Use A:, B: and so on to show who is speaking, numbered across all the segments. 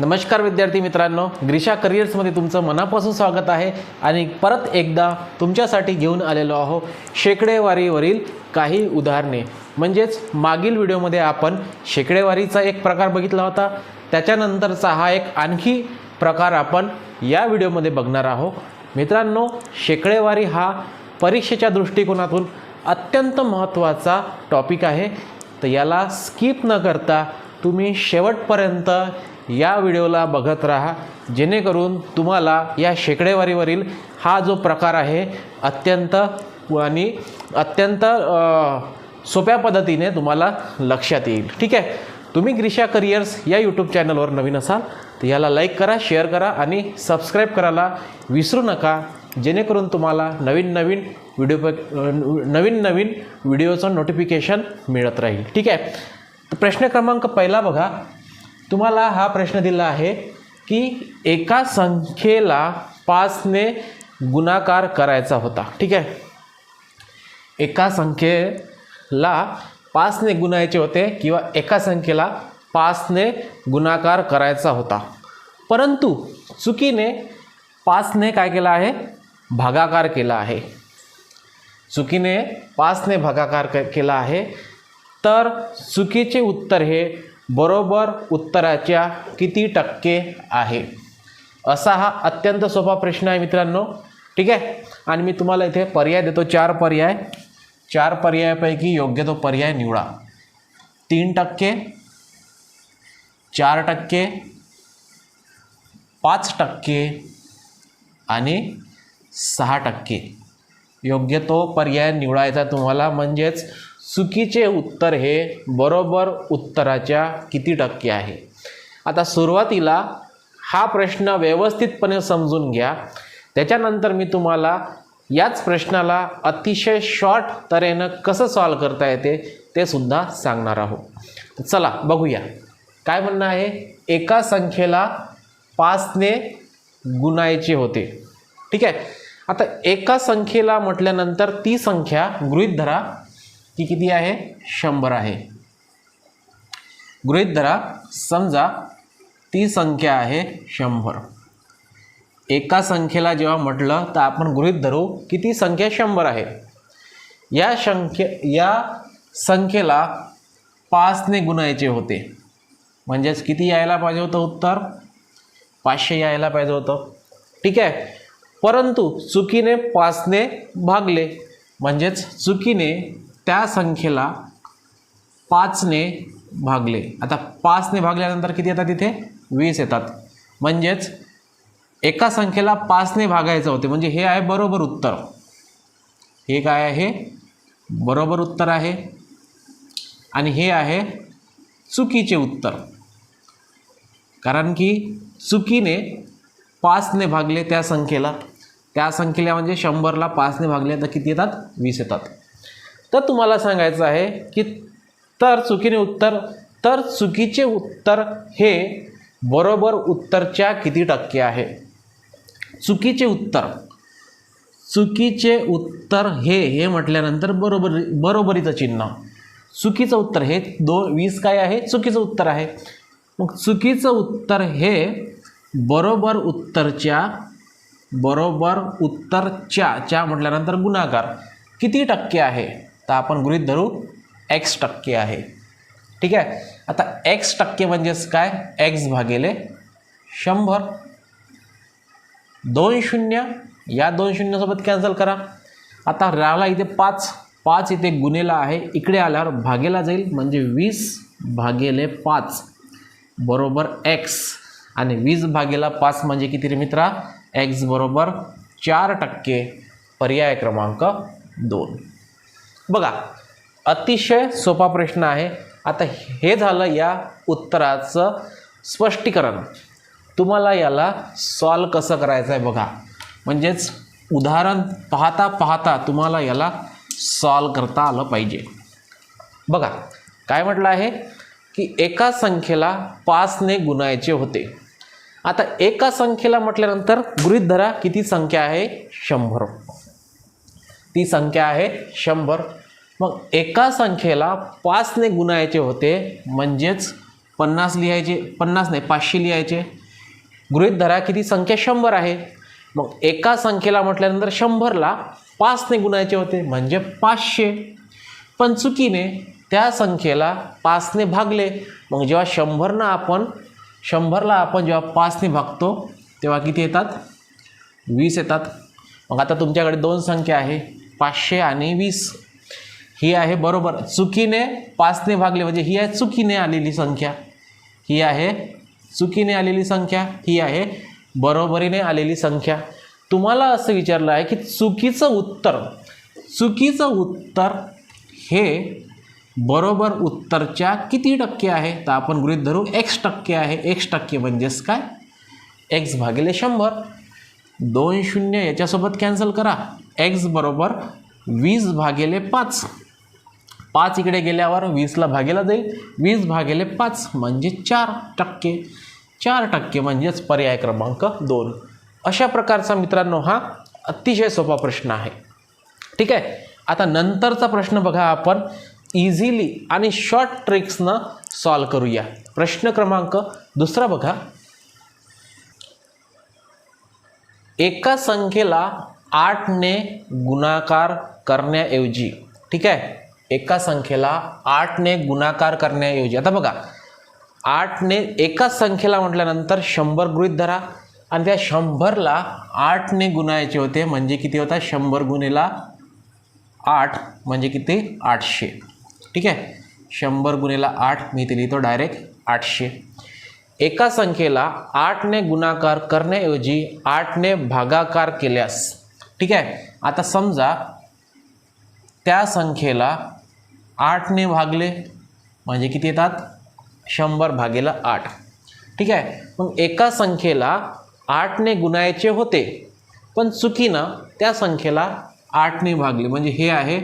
A: नमस्कार विद्यार्थी मित्रांनो ग्रीशा करिअर्समध्ये तुमचं मनापासून स्वागत आहे आणि परत एकदा तुमच्यासाठी घेऊन आलेलो आहो शेकडेवारीवरील काही उदाहरणे. म्हणजेच मागील व्हिडिओमध्ये आपण शेकडेवारीचा एक प्रकार बघितला होता. त्याच्यानंतरचा हा एक आणखी प्रकार आपण या व्हिडिओमध्ये बघणार आहोत. मित्रांनो शेकडेवारी हा परीक्षेच्या दृष्टिकोनातून अत्यंत महत्त्वाचा टॉपिक आहे. तर याला स्किप न करता तुम्ही शेवटपर्यंत या व्हिडिओला बघत राहा. जेणेकरून तुम्हाला या शेकडेवारीवरील हा जो प्रकार आहे अत्यंत आणि अत्यंत सोप्या पद्धतीने तुम्हाला लक्षात येईल. ठीक आहे? तुम्ही ग्रीशा करिअर्स या यूट्यूब चॅनलवर नवीन असाल तर याला लाईक करा शेअर करा आणि सबस्क्राईब करायला विसरू नका. जेणेकरून तुम्हाला नवीन नवीन व्हिडिओ नवीन नवीन व्हिडिओचं नोटिफिकेशन मिळत राहील. ठीक आहे? तर प्रश्न क्रमांक पहिला बघा. तुम्हाला हा प्रश्न दिला आहे की एका संख्येला पाचने गुणाकार करायचा होता. ठीक आहे? एका संख्येला पाचने गुणायचे होते किंवा एका संख्येला पाचने गुणाकार करायचा होता. परंतु चुकीने पाचने काय केला आहे? भागाकार केला आहे. चुकीने पाचने भागाकार क- केला आहे. तर चुकीचे उत्तर हे बरोबर उत्तराच्या किती टक्के आहे? असा हा अत्यंत सोपा प्रश्न आहे मित्रांनो. ठीक आहे? आणि मी तुम्हाला इथे पर्याय देतो. चार पर्याय. चार पर्यायापैकी योग्य तो पर्याय निवडा. तीन टक्के चार टक्के पाच टक्के आणि सहा टक्के. योग्य तो पर्याय निवडायचा तुम्हाला. म्हणजेच चुकीचे उत्तर हे बरोबर उत्तराच्या किती टक्के आहे? आता सुरुवातीला हा प्रश्न व्यवस्थितपणे समजून घ्या. त्याच्यानंतर मी तुम्हाला याच प्रश्नाला अतिशय शॉर्ट तऱ्हेनं कसं सॉल्व करता येते ते सुद्धा सांगणार आहोत. चला बघूया. काय म्हणणं आहे? एका संख्येला पाचने गुणायचे होते. ठीक आहे? आता एका संख्येला म्हटल्यानंतर ती संख्या गृहीत धरा. ती किती आहे? शंभर आहे. गृहीत धरा समजा ती संख्या आहे शंभर. एका संख्येला जेव्हा म्हटलं तर आपण गृहित धरू की ती संख्या शंभर आहे. या संख्ये या संख्येला पाचने गुणायचे होते. म्हणजेच किती यायला पाहिजे होतं उत्तर? पाचशे यायला पाहिजे होतं. ठीक आहे? परंतु चुकीने पाचने भागले. म्हणजेच चुकीने त्या संख्येला पाचने भागले. आता पाचने भागल्यानंतर किती येतात तिथे वीस येतात. म्हणजेच एका संख्येला पाचने भागायचं होते. म्हणजे हे आहे बरोबर उत्तर. हे काय आहे? बरोबर उत्तर आहे. आणि हे आहे चुकीचे उत्तर. कारण की चुकीने पाचने भागले त्या संख्येला. त्या संख्येला म्हणजे शंभरला पाचने भागले तर किती येतात? वीस येतात. तर तुम्हाला सांगायचं आहे की तर चुकीने उत्तर तर चुकीचे उत्तर हे बरोबर उत्तरच्या किती टक्के आहे? चुकीचे उत्तर. चुकीचे उत्तर हे हे म्हटल्यानंतर बरोबर बरोबरीचं चिन्ह. चुकीचं उत्तर हे दो वीस काय आहे? चुकीचं उत्तर आहे. मग चुकीचं उत्तर हे बरोबर उत्तरच्या बरोबर उत्तरच्या च्या म्हटल्यानंतर गुणाकार किती टक्के आहे? तर आपण गृहित धरू एक्स टक्के आहे. ठीक आहे? आता एक्स टक्के म्हणजेच काय? एक्स भागेले शंभर. दोन शून्य. या दोन शून्यसोबत कॅन्सल करा. आता राहिला इथे पाच. पाच इथे गुन्हेला आहे. इकडे आल्यावर भागेला जाईल. म्हणजे वीस भागेले पाच बरोबर एक्स आणि वीस भागेला पाच म्हणजे किती रे मित्रा? एक्स बरोबर चार टक्के. पर्याय क्रमांक दोन. बघा अतिशय सोपा प्रश्न आहे. आता हे झालं या उत्तराचं स्पष्टीकरण. तुम्हाला याला सॉल्व कसं करायचं आहे बघा. म्हणजेच उदाहरण पाहता पाहता तुम्हाला याला सॉल्व करता आलं पाहिजे. बघा काय म्हटलं आहे? की एका संख्येला पाचने गुणायचे होते. आता एका संख्येला म्हटल्यानंतर गृहित धरा किती संख्या आहे? शंभर. ती संख्या आहे शंभर. मग एका संख्येला पाचने गुणायचे होते म्हणजेच पन्नास लिहायचे पन्नास नाही पाचशे लिहायचे. गृहित धरा किती संख्या शंभर आहे. मग एका संख्येला म्हटल्यानंतर शंभरला पाचने गुणायचे होते म्हणजे पाचशे. पण चुकीने त्या संख्येला पाचने भागले. मग जेव्हा शंभरनं आपण शंभरला आपण जेव्हा पाचने भागतो तेव्हा किती येतात? वीस येतात. मग आता तुमच्याकडे दोन संख्या आहे. पाचशे आणि वीस. ही आहे बरोबर. चुकीने पाचने भागले म्हणजे ही आहे चुकीने आलेली संख्या. ही आहे चुकीने आलेली संख्या. ही आहे बरोबरीने आलेली संख्या. तुम्हाला असं विचारलं आहे की चुकीचं उत्तर चुकीचं उत्तर हे बरोबर उत्तरच्या किती टक्के आहे? तर आपण गृहित धरू एक्स टक्के आहे. एक्स टक्के म्हणजेच काय? एक्स भागिले शंभर. दोन शून्य याच्यासोबत कॅन्सल करा. एक्स बरोबर वीस भागेले पाच. पाच इकडे गेल्यावर वीसला भागेला जाईल. वीस भागेले पाच म्हणजे चार टक्के. चार टक्के म्हणजेच पर्याय क्रमांक दोन. अशा प्रकारचा मित्रांनो हा अतिशय सोपा प्रश्न आहे. ठीक आहे? आता नंतरचा प्रश्न बघा आपण. इझिली आणि शॉर्ट ट्रिक्सनं सॉल्व करूया. प्रश्न क्रमांक दुसरा बघा. एका संख्येला आठने गुणाकार करण्याऐवजी ठीक आहे? एका संख्येला आठने गुणाकार करण्याऐवजी. आता बघा आठने एकाच संख्येला म्हटल्यानंतर शंभर गृहीत धरा. आणि त्या शंभरला आठने गुणायचे होते म्हणजे किती होता? शंभर गुणेला आठ म्हणजे किती? आठशे. ठीक आहे? शंभर गुणेला आठ मी इथे लिहितो डायरेक्ट आठशे. एका संख्येला आठने गुणाकार करण्याऐवजी आठने भागाकार केल्यास ठीक आहे? आता समजा त्या संख्येला आठने भागले म्हणजे किती येतात? शंभर भागेला आठ. ठीक आहे? मग एका संख्येला आठने गुणायचे होते पण चुकीनं त्या संख्येला आठने भागले. म्हणजे हे आहे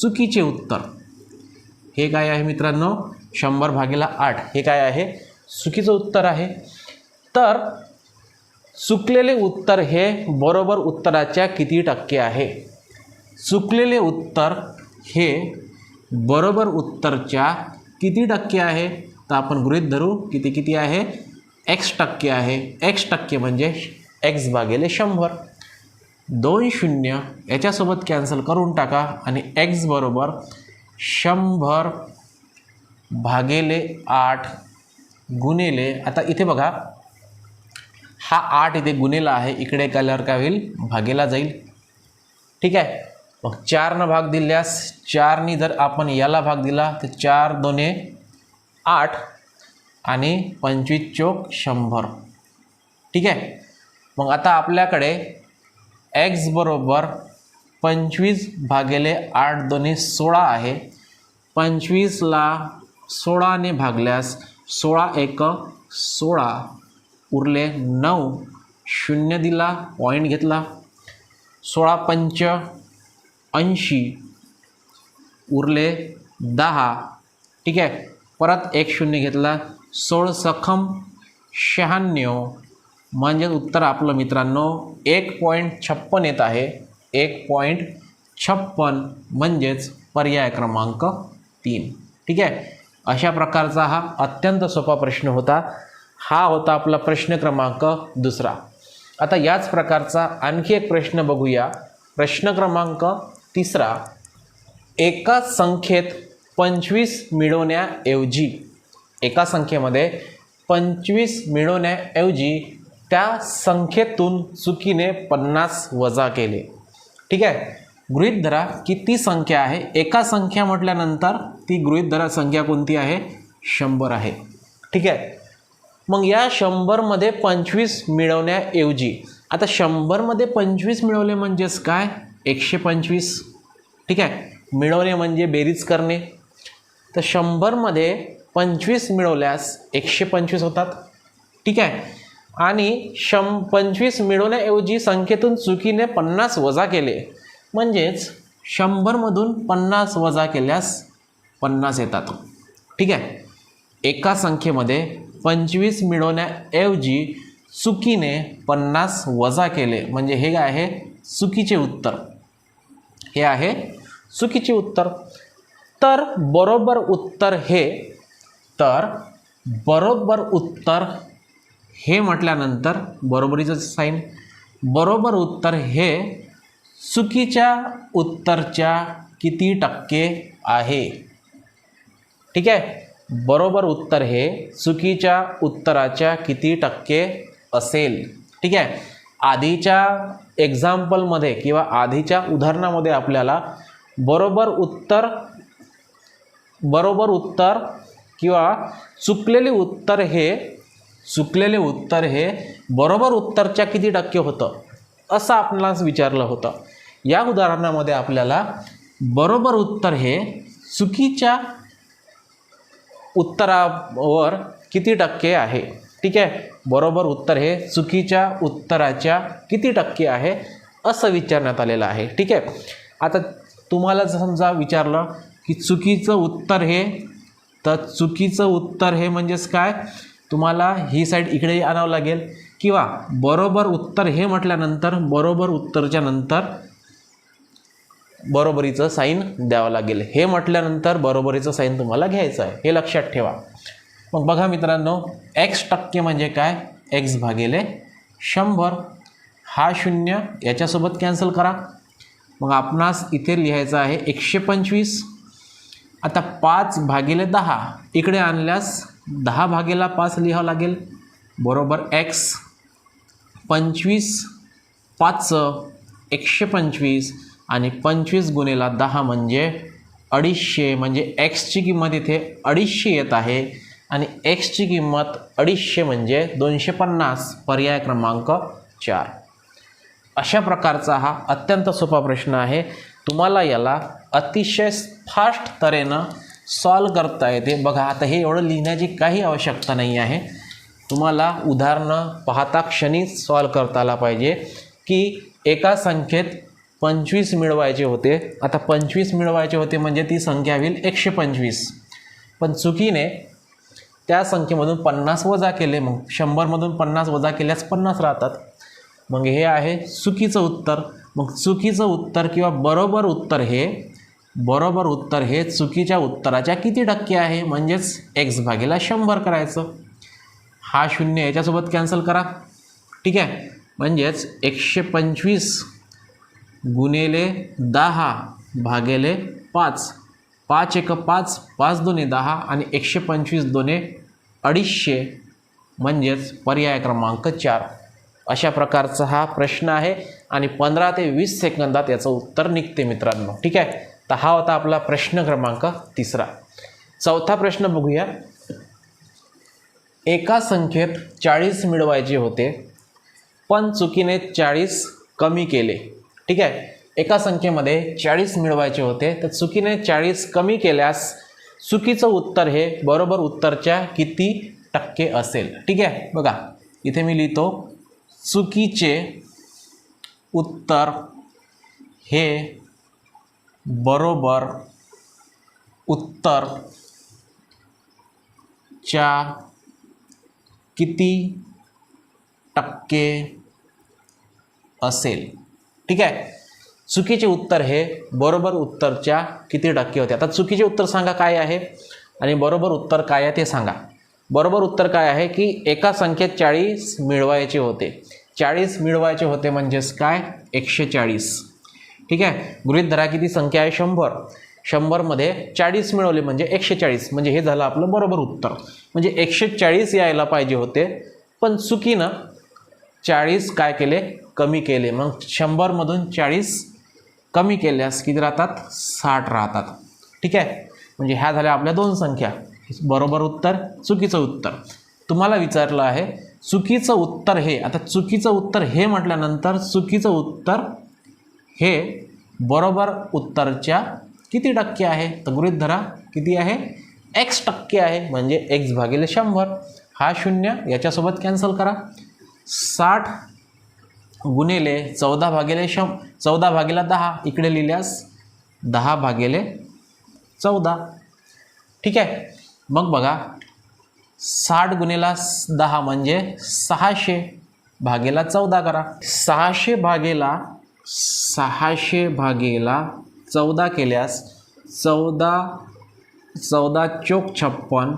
A: चुकीचे उत्तर. हे काय आहे मित्रांनो? शंभर भागेला आठ. हे काय आहे? चुकीचं उत्तर आहे. तर चुकलेले उत्तर हे बरोबर उत्तराच्या किती टक्के आहे? चुकलेले उत्तर हे बरोबर उत्तरच्या किती टक्के आहे? तर आपण गृहित धरू किती किती आहे? एक्स टक्के आहे. एक्स टक्के म्हणजे एक्स भागेले शंभर. दोन शून्य याच्यासोबत कॅन्सल करून टाका आणि एक्स बरोबर शंभर भागेले आठ गुणेले आता इथे बघा हा आठ इथे गुन्हेला आहे. इकडे आल्यावर काय होईल? भागेला जाईल. ठीक आहे? मग चारनं भाग दिल्यास चारनी जर आपण याला भाग दिला तर चार दोने आठ आणि पंचवीस चोक शंभर. ठीक आहे? मग आता आपल्याकडे एक्स बरोबर पंचवीस भागेले आठ दोन्ही सोळा आहे. पंचवीसला सोळाने भागल्यास सोळा एक सोळा. उरले नऊ. शून्य दिला पॉईंट घेतला. सोळा पंच ऐंशी. उरले दहा. ठीक आहे. परत एक शून्य घेतला. सोळ सखम शहाण्णव. म्हणजेच उत्तर आपलं मित्रांनो एक पॉईंट छप्पन येत आहे. एक पॉईंट छप्पन म्हणजेच पर्याय क्रमांक तीन. ठीक आहे. अशा प्रकारचा हा अत्यंत सोपा प्रश्न होता. हा होता आपला प्रश्न क्रमांक दुसरा. आता याच प्रकारचा आणखी एक प्रश्न बघूया. प्रश्न क्रमांक तिसरा. एका संख्येत पंचवीस मिळवण्याऐवजी एका संख्येमध्ये पंचवीस मिळवण्याऐवजी त्या संख्येतून चुकीने पन्नास वजा केले. ठीक आहे? गृहित धरा की ती संख्या आहे. एका संख्या म्हटल्यानंतर ती गृहित धरा संख्या कोणती आहे? शंभर आहे. ठीक आहे? मग या शंभरमध्ये पंचवीस मिळवण्याऐवजी आता शंभरमध्ये पंचवीस मिळवले म्हणजेच काय? एकशे पंचवीस. ठीक आहे? मिळवणे म्हणजे बेरीज करणे. तर शंभरमध्ये पंचवीस मिळवल्यास एकशे पंचवीस होतात. ठीक आहे? आणि शं पंचवीस मिळवण्याऐवजी संख्येतून चुकीने पन्नास वजा केले. म्हणजेच शंभरमधून पन्नास वजा केल्यास पन्नास येतात. ठीक आहे? एका संख्येमध्ये पंचवीस मिळवण्याऐवजी चुकीने पन्नास वजा केले. म्हणजे हे काय आहे? चुकीचे उत्तर. हे आहे चुकीचे उत्तर. तर बरोबर उत्तर हे. तर बरोबर उत्तर हे म्हटल्यानंतर बरोबरीचं साईन बरोबर उत्तर हे चुकीच्या उत्तरच्या किती टक्के आहे? ठीक आहे? बरोबर उत्तर हे चुकीच्या उत्तराच्या किती टक्के असेल. ठीक आहे? आधीच्या एक्झाम्पलमध्ये किंवा आधीच्या उदाहरणामध्ये आपल्याला बरोबर उत्तर बरोबर उत्तर किंवा चुकलेले उत्तर हे चुकलेले उत्तर हे बरोबर उत्तरच्या किती टक्के होतं? असं आपणास विचारलं होतं. या उदाहरणामध्ये आपल्याला बरोबर उत्तर हे चुकीच्या उत्तरावर किती टक्के आहे? ठीक आहे? बरोबर उत्तर हे चुकीच्या उत्तराच्या किती टक्के आहे असं विचारण्यात आलेलं आहे. ठीक आहे? आता तुम्हाला जर समजा विचारलं की चुकीचं उत्तर हे तर चुकीचं उत्तर हे म्हणजेच काय? तुम्हाला ही साईड इकडे आणावं लागेल. किंवा बरोबर उत्तर हे म्हटल्यानंतर बरोबर उत्तरच्या नंतर बरोबरीचं साईन द्यावं लागेल. हे म्हटल्यानंतर बरोबरीचं साईन तुम्हाला घ्यायचं आहे. हे लक्षात ठेवा. मग बघा मित्रांनो एक्स टक्के म्हणजे काय? एक्स भागेले शंभर. हा शून्य याच्यासोबत कॅन्सल करा. मग आपणास इथे लिहायचं आहे एकशे पंचवीस. आता पाच भागिले दहा. इकडे आणल्यास दहा भागेला पाच लिहावं लागेल. बरोबर एक्स पंचवीस. पाच. एकशे पंचवीस. आणि पंचवीस गुणेला दहा म्हणजे अडीचशे म्हणजे एक्सची किंमत इथे अडीचशे येत आहे. आणि एक्सची किंमत अडीचशे म्हणजे दोनशे पन्नास पर्याय क्रमांक चार. अशा प्रकारचा हा अत्यंत सोपा प्रश्न आहे. तुम्हाला याला अतिशय फास्ट तऱ्हेनं सॉल्व करता येते. बघा आता हे एवढं लिहिण्याची काही आवश्यकता नाही आहे. तुम्हाला उदाहरणं पाहता क्षणीच सॉल्व करता आला पाहिजे की एका संख्येत पंचवीस मिळवायचे होते. आता पंचवीस मिळवायचे होते म्हणजे ती संख्या होईल एकशे पंचवीस. पण चुकीने त्या संख्येमधून पन्नास वजा केले मग. शंभरमधून पन्नास वजा केल्यास पन्नास राहतात. मग हे आहे चुकीचं उत्तर. मग चुकीचं उत्तर किंवा बरोबर उत्तर हे बरोबर उत्तर हे चुकीच्या उत्तराच्या किती टक्के आहे? म्हणजेच एक्स भागेला शंभर करायचं. हा शून्य याच्यासोबत कॅन्सल करा. ठीक आहे? म्हणजेच एकशे पंचवीस गुणिले दहा भागेले पाच. पाच एक पाच पाच दोन्ही दहा आणि एकशे पंचवीस दोन्ही अडीचशे म्हणजेच पर्याय क्रमांक चार. अशा प्रकारचा हा प्रश्न आहे आणि पंधरा ते वीस सेकंदात याचं उत्तर निघते मित्रांनो. ठीक आहे? तर हा होता आपला प्रश्न क्रमांक तिसरा. चौथा प्रश्न बघूया. एका संख्येत चाळीस मिळवायचे होते पण चुकीने चाळीस कमी केले. ठीक आहे? एका संख्येमध्ये चाळीस मिळवायचे होते. तर चुकीने चाळीस कमी केल्यास चुकीचं उत्तर हे बरोबर उत्तरच्या किती टक्के असेल? ठीक आहे? बघा इथे मी लिहितो चुकीचे उत्तर हे बरोबर उत्तरच्या किती टक्के असेल? ठीक आहे? चुकीचे उत्तर हे बरोबर उत्तरच्या किती टक्के होते? आता चुकीचे उत्तर सांगा काय आहे आणि बरोबर उत्तर काय आहे ते सांगा. बरोबर उत्तर काय आहे की एका संख्येत चाळीस मिळवायचे होते. चाळीस मिळवायचे होते म्हणजेच काय? एकशे चाळीस. ठीक आहे? गृहित धरा किती संख्या आहे शंभर. शंभरमध्ये चाळीस मिळवले म्हणजे एकशे चाळीस. म्हणजे हे झालं आपलं बरोबर उत्तर. म्हणजे एकशे चाळीस यायला पाहिजे होते. पण चुकीनं चाळीस काय केले? कमी केले. मग शंभरमधून चाळीस कमी केल्यास किती राहतात? साठ राहतात. ठीक आहे? म्हणजे ह्या झाल्या आपल्या दोन संख्या. बरोबर उत्तर? चुकीचं उत्तर. तुम्हाला विचारलं आहे चुकीचं उत्तर हे आता चुकीचं उत्तर हे म्हटल्यानंतर चुकीचं उत्तर हे बरोबर उत्तरच्या किती टक्के आहे? तर गृहित धरा किती आहे? एक्स टक्के आहे म्हणजे एक्स भागिले शंभर. हा शून्य याच्यासोबत कॅन्सल करा. साठ गुणिले चौदा भागिले शं चौदा भागिले दहा. इकडे लिहिल्यास दहा भागिले चौदा. ठीक आहे? मग बघा साठ गुणिला दहा म्हणजे सहाशे भागेला चौदा करा. सहाशे भागेला सहाशे भागेला चौदा केल्यास चौदा चौदा चोक छप्पन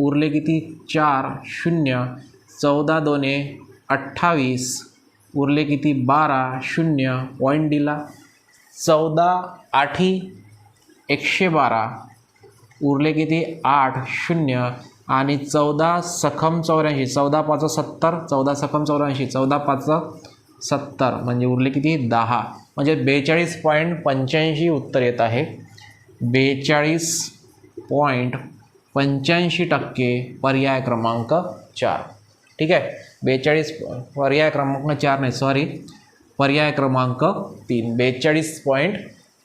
A: उरले किती? चार शून्य. चौदा दोने अठ्ठावीस. उरले किती? बारा शून्य पॉईंट दिला. चौदा आठी एकशे बारा. उरले किती? आठ शून्य. आणि चौदा सखम चौऱ्याऐंशी. चौदा पाच सत्तर चौदा सखम चौऱ्याऐंशी. चौदा पाच सत्तर. म्हणजे उरले किती? दहा. म्हणजे बेचाळीस पॉईंट पंच्याऐंशी उत्तर येत आहे. बेचाळीस पॉईंट पंच्याऐंशी टक्के पर्याय क्रमांक चार. ठीक आहे? बेचाळीस पर्याय क्रमांक चार नाही सॉरी पर्याय क्रमांक तीन बेचाळीस पॉईंट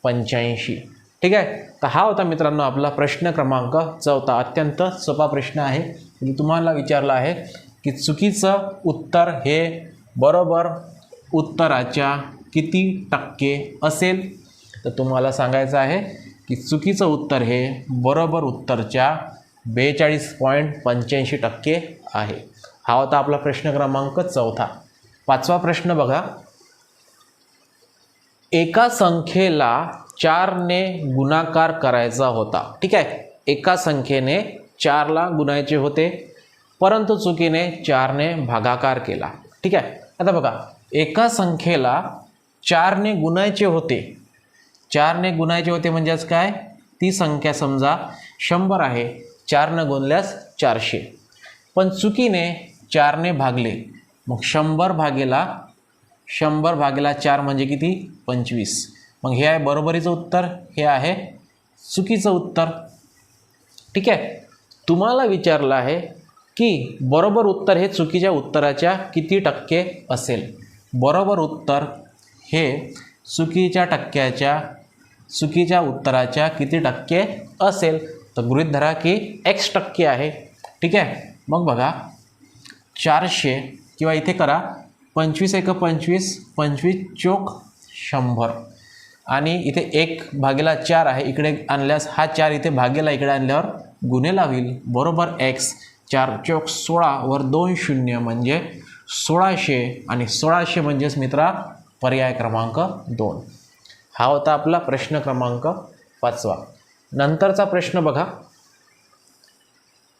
A: पंच्याऐंशी. ठीक आहे? तर हा होता मित्रांनो आपला प्रश्न क्रमांक चौथा. अत्यंत सोपा प्रश्न आहे. मी तुम्हाला विचारला आहे की चुकीचं उत्तर हे बरोबर उत्तराच्या किती टक्के असेल? तर तुम्हाला सांगायचं आहे की चुकीचं उत्तर हे बरोबर उत्तरच्या बेचाळीस पॉईंट पंच्याऐंशी टक्के आहे. हा होता आपला प्रश्न क्रमांक चौथा. पाचवा प्रश्न बघा. एका संख्येला चारने गुणाकार करायचा होता. ठीक आहे? एका संख्येने चारला गुणायचे होते परंतु चुकीने चारने भागाकार केला. ठीक आहे? आता बघा. एका संख्येला चारने गुणायचे होते. चारने गुणायचे होते म्हणजेच काय? ती संख्या समजा शंभर आहे. चारनं गुणल्यास चारशे. पण चुकीने चारने भागले. मग शंभर भागेला शंभर भागेला चार म्हणजे किती? पंचवीस. मग हे आहे बरोबरीचं उत्तर हे आहे चुकीचं उत्तर. ठीक आहे? तुम्हाला विचारलं आहे की बरोबर उत्तर हे चुकीच्या उत्तराच्या किती टक्के असेल? बरोबर उत्तर हे चुकीच्या टक्क्याच्या चुकीच्या उत्तराच्या किती टक्के असेल? तर गृहित धरा की एक्स टक्के आहे. ठीक आहे? मग बघा. चारशे किंवा इथे करा पंचवीस एक पंचवीस पंचवीस चोक शंभर. आणि इथे एक भागेला चार आहे इकडे आणल्यास हा चार इथे भागेला इकडे आणल्यावर गुन्हेला होईल बरोबर एक्स चार चोक सोळा वर दोन शून्य म्हणजे सोळाशे. आणि सोळाशे म्हणजेच मित्रा पर्याय क्रमांक दोन. हा होता आपला प्रश्न क्रमांक पाचवा. नंतरचा प्रश्न बघा.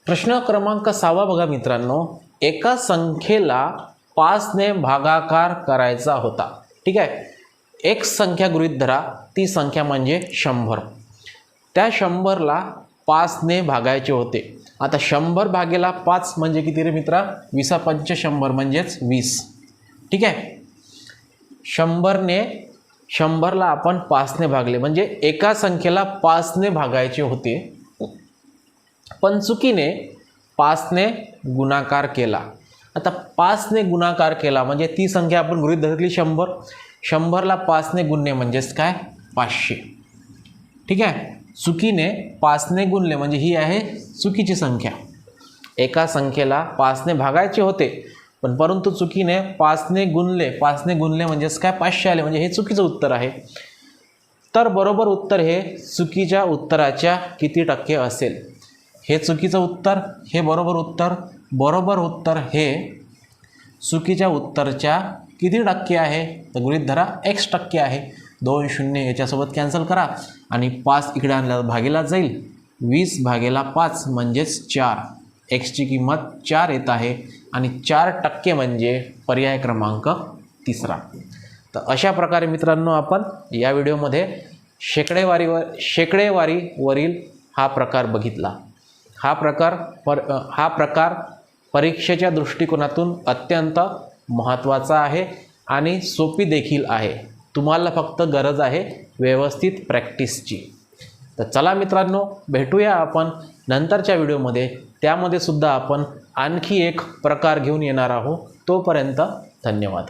A: प्रश्न क्रमांक सहावा बघा मित्रांनो. एका संख्येला पाचने भागाकार करायचा होता. ठीक आहे? एक संख्या गृहीत धरा ती संख्या म्हणजे शंभर. त्या शंभरला पाचने भागायचे होते. आता शंभर भागेला पाच म्हणजे किती रे मित्रा? विसा पंच शंभर म्हणजेच वीस. ठीक आहे? शंभरने शंभरला आपण पाचने भागले. म्हणजे एका संख्येला पाचने भागायचे होते. पण चुकीने पाचने गुणाकार केला. आता पाचने गुणाकार केला म्हणजे ती संख्या आपण गृहीत धरली शंभर. शंभरला पाचने गुणणे म्हणजेच काय? पाचशे. ठीक आहे? चुकीने पाचने गुणले म्हणजे ही आहे चुकीची संख्या. एका संख्येला पाचने भागायचे होते पण परंतु चुकीने पाचने गुणले. पाचने गुणले म्हणजेच काय? पाचशे आले. म्हणजे हे चुकीचं उत्तर आहे. तर बरोबर उत्तर हे चुकीच्या उत्तराच्या किती टक्के असेल? हे चुकीचं उत्तर हे बरोबर उत्तर बरोबर उत्तर हे चुकीच्या उत्तरच्या किती टक्के आहे? तर गृहित धरा एक्स टक्के आहे. दोन शून्य याच्यासोबत कॅन्सल करा आणि पाच इकडे आणल्या भागेला जाईल. वीस भागेला पाच म्हणजेच चार. एक्सची किंमत चार येत आहे आणि चार टक्के म्हणजे पर्याय क्रमांक तिसरा. तर अशा प्रकारे मित्रांनो आपण या व्हिडिओमध्ये शेकडेवारीवर शेकडेवारीवरील हा प्रकार बघितला. हा प्रकार पर हा प्रकार परीक्षेच्या दृष्टिकोनातून अत्यंत महत्त्वाचा आहे आणि सोपी देखील आहे. तुम्हाला फक्त गरज आहे व्यवस्थित प्रॅक्टिसची. तर चला मित्रांनो भेटूया आपण नंतरच्या व्हिडिओमध्ये. त्यामध्ये सुद्धा आपण आणखी एक प्रकार घेऊन येणार आहोत. तोपर्यंत धन्यवाद.